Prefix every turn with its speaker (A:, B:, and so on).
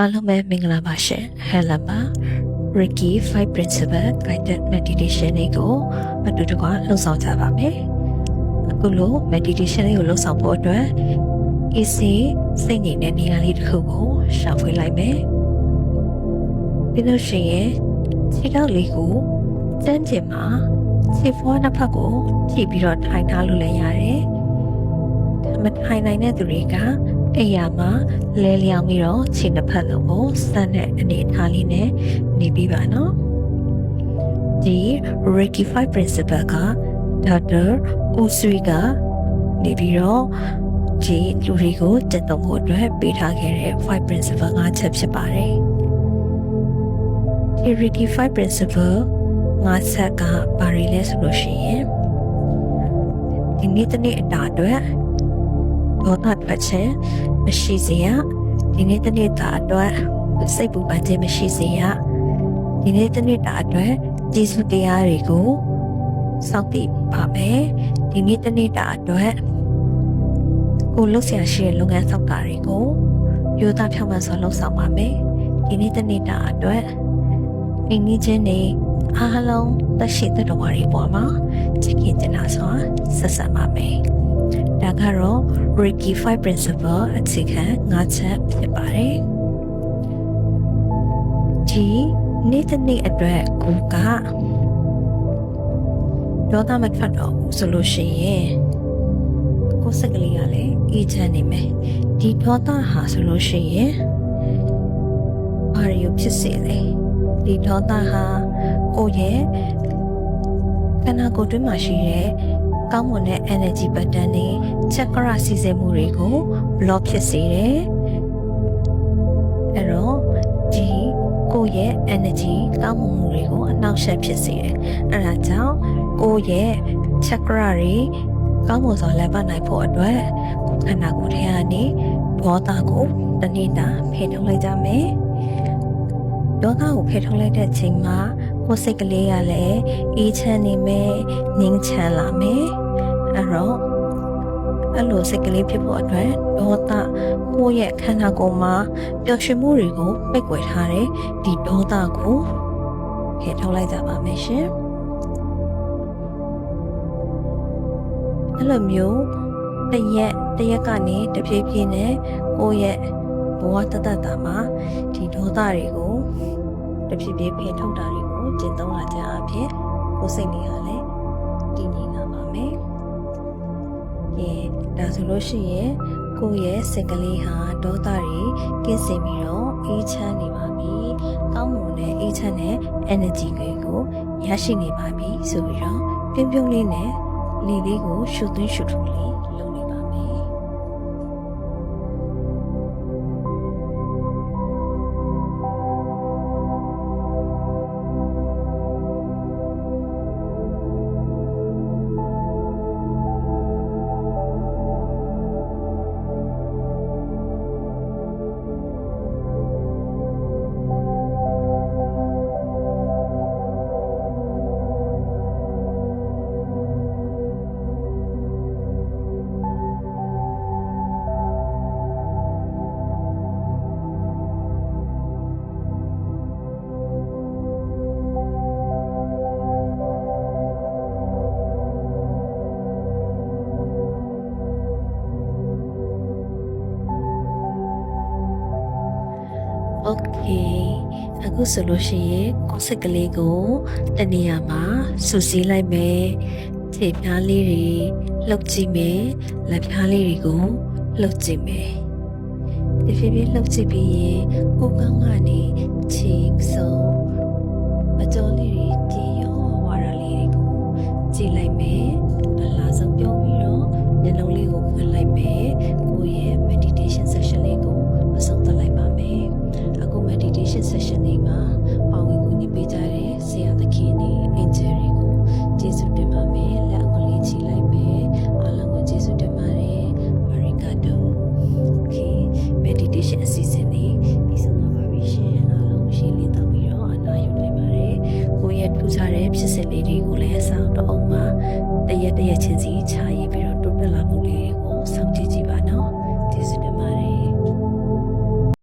A: အားလုံးပဲမင်္ဂလာပါရှင်ဟဲလန်ပါ Reiki 5 Principle Guided Meditation လေးကိုအတူတကွလှုပ်ဆောင်ကြပါမယ်အခုလို meditation လေးကိုလှုပ်ဆောင်ဖို့အတွက် easy စိတ်ငြိမ်တဲ့နေရာလေးတစ်ခုကိုရှာဖွေလိုက်မယ်ပြီးလို့ရှိရင်ခြေထောက်လေးကိုကျန်းကျင်မှာခြေဖွားနှစ်ဖက်ကိုကြည့်ပြီးတော့ထိုင်ထားလို့လည်းရတယ်မထိုင်နိုင်တဲ့သူတွေက အိယာမှာလဲလျောင်းပြီးတော့ခြေနှစ်ဖက်လုံးကိုစမ်းတဲ့အနေအထားလေးနဲ့နေပြီးပါနော်ဒီ Reiki 5 principle က Dr. Usui ကနေပြီးတော့ဒီလူတွေကိုတည်သုံးဖို့အတွက်ပေးထားခဲ့တဲ့5 principle ၅ချက်ဖြစ်ပါတယ်ဒီ Reiki 5 principle ၅ချက်ကဘာတွေလဲဆိုလို့ရှိရင်ဒီနေ့တနေ့အတာအတွက် ဒေါသထွက်ခြင်းမရှိစေရဒီနေ့တနေ့တာအတွက်စိတ်ပူပန်ခြင်းမရှိစေရဒီနေ့တနေ့တာအတွက်ကျေးဇူးတရားတွေကိုစောင့်တည်ပါမယ်ဒီနေ့တနေ့တာအတွက်ကိုလှုပ်ရှားရှိတဲ့လုပ်ငန်းဆောင်တာတွေကိုရိုးသားဖြောင့်မတ်စွာလှုပ်ဆောင်ပါမယ်ဒီနေ့တနေ့တာအတွက်အိမ်ကြီးချင်းတွေအားလုံးသက်ရှိတဲ့တော်ရီပေါ်မှာချစ်ခင်ကြနာစွာဆက်ဆံပါမယ် ဒါကတော့ Reiki 5 principle အခြေခံ၅ချက်ဖြစ်ပါတယ်ဒီနေ့တစ်နေ့အတွက်ကိုကဒေါသမထွက်တော့ဘူးဆိုလို့ရှိရင်ကိုယ်စက်ကလေးကလည်းအေးချမ်းနေမယ်ဒီဒေါသဟာဆိုလို့ရှိရင်ဘာရီဖြစ်စေလဲဒီဒေါသဟာကိုယ့်ရဲ့ခန္ဓာကိုယ်တွင်းမှာရှိတဲ့ ကောင်းမွန်တဲ့ energy pattern တွေ chakra စီစဉ်မှုတွေကို block ဖြစ်စေတယ်အဲ့တော့ဒီကိုယ့်ရဲ့ energy ကောင်းမွန်မှုတွေကိုအနှောက်အယှက်ဖြစ်စေတယ်အဲ့ဒါကြောင့်ကိုယ့်ရဲ့ chakra တွေကောင်းမွန်စွာလည်ပတ်နိုင်ဖို့အတွက်ခန္ဓာကိုယ်ထဲကနေဒေါသကိုတနေ့တာဖေထုတ်လိုက်ကြမယ်ဒေါသကိုဖေထုတ်လိုက်တဲ့ချိန်မှာ ကိုယ်စိတ်ကလေးကလည်းအေးချမ်းနေမယ်ငြိမ်းချမ်းလာမယ်အဲ့တော့အဲ့လိုစိတ်ကလေးဖြစ်ဖို့အတွက်ဒေါသကိုယ့်ရဲ့ခန္ဓာကိုယ်မှာပျော်ရွှင်မှုတွေကိုပိတ်ကွယ်ထားတဲ့ဒီဒေါသကိုဖေထုတ်လိုက်ကြပါမယ်ရှင်အဲ့လိုမျိုးတရက်တရက်ကနေတဖြည်းဖြည်းနဲ့ကိုယ့်ရဲ့ဘဝတသက်တာမှာဒီဒေါသတွေကိုတဖြည်းဖြည်းဖေထုတ်တာတွေ ကိုကျင့်သုံးလာကြအဖြစ်ကိုယ်စိတ်တွေကလည်းတည်ငြိမ်လာပါမယ်။ဒီဒါဆိုလို့ရှိရင်ကိုယ့်ရဲ့စိတ်ကလေးဟာဒေါသတွေကင်းစင်ပြီးတော့အေးချမ်းနေပါပြီ။ကောင်းမွန်တဲ့အေးချမ်းတဲ့ energy တွေကိုရရှိနေပါပြီဆိုပြီးတော့ပြုံးပြုံးလေးနဲ့လေလေးကိုရှုသွင်းရှုထူလေး ခုဆိုလို့ရှိရင်ကိုယ်စက်ကလေးကိုတနေရာမှာစူစီးလိုက်မယ်ခြေဖြားလေးတွေလှုပ်ကြည့်မယ်လက်ဖြားလေးတွေကိုလှုပ်ကြည့်မယ်ဒီဖြည်းဖြည်းလှုပ်ကြည့်ပြီးရင်ကိုယ်ကောင်းကနေခြေဆုံးအကျော်လေးတွေပြေရောဝါရလေးတွေကိုကြည့်လိုက်မယ်အလားဆုံးပြောပြီးတော့မျက်လုံးလေးကိုဖွင့်လိုက်မယ်ကိုယ့်ရဲ့ meditation session တွေမှာပါဝင်ကူညီပေးကြတဲ့ဆရာသခင်နဲ့ angel တွေကိုကျေးဇူးတင်ပါမယ်လက်အုပ်လေးချီလိုက်မယ်အားလုံးကိုကျေးဇူးတင်ပါတယ် arigato okay meditation အစီအစဉ်လေးပြီးဆုံးသွားပါပြီရှင်အားလုံးရှင်းလင်းတော့ပြီးတော့အနာယူနိုင်ပါတယ်ကိုယ့်ရဲ့ထူးခြားတဲ့ဖြစ်စဉ်လေးတွေကိုလည်းဆောင်းတော့အောင်ပါတရက်တရက်ချင်းစီခြားရေးပြီးတော့တိုးတက်လာမှုလေးတွေကိုစောင့်ကြည့်